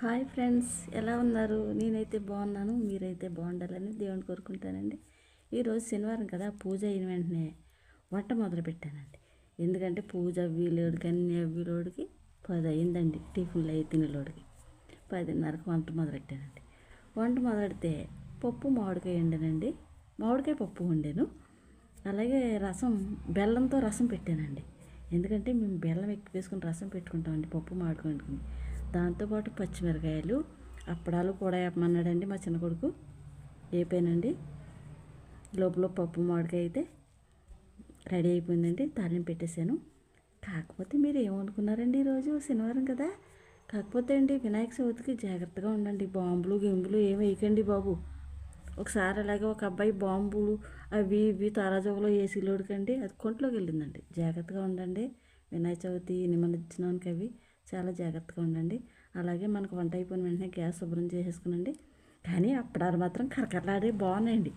Hi friends ఎలా ఉన్నారు? నేనైతే బాగున్నాను మీరైతే బాగుండాలని దేవుని కోరుకుంటానండి. ఈరోజు శనివారం కదా పూజ అయిన వెంటనే వంట మొదలు పెట్టానండి. ఎందుకంటే పూజ వీలోడికి అన్ని వీలోడికి పది అయిందండి టిఫిన్లు అయి తినేలోడికి పదిన్నరకు వంట మొదలెట్టానండి. వంట మొదలెడితే పప్పు మామిడికాయ వండానండి. మామిడికాయ పప్పు వండాను. అలాగే రసం బెల్లంతో రసం పెట్టానండి. ఎందుకంటే మేము బెల్లం ఎక్కువ వేసుకుని రసం పెట్టుకుంటామండి పప్పు మామిడికాయ వండుకుని. దాంతోపాటు పచ్చిమిరకాయలు అప్పడాలు కూడా వేపమన్నాడండి మా చిన్న కొడుకు. వేపానండి లోపల పప్పు మామిడికాయ అయితే రెడీ అయిపోయిందండి తాలింపు పెట్టేశాను. కాకపోతే మీరు ఏమనుకున్నారండి ఈరోజు? శనివారం కదా. కాకపోతే అండి వినాయక చవితికి జాగ్రత్తగా ఉండండి. బాంబులు గింబులు ఏమి వేయకండి బాబు. ఒకసారి అలాగే ఒక అబ్బాయి బాంబులు అవి ఇవి తారాజోగులో ఏసీలోడికండి అది కొంట్లోకి వెళ్ళిందండి. జాగ్రత్తగా ఉండండి. వినాయక చవితి నిమజ్జనానికి అవి చాలా జాగ్రత్తగా ఉండండి. అలాగే మనకు వంట అయిపోయిన వెంటనే గ్యాస్ శుభ్రం చేసేసుకునండి. కానీ అప్పడాలు మాత్రం కరకరలాడే బాగున్నాయండి.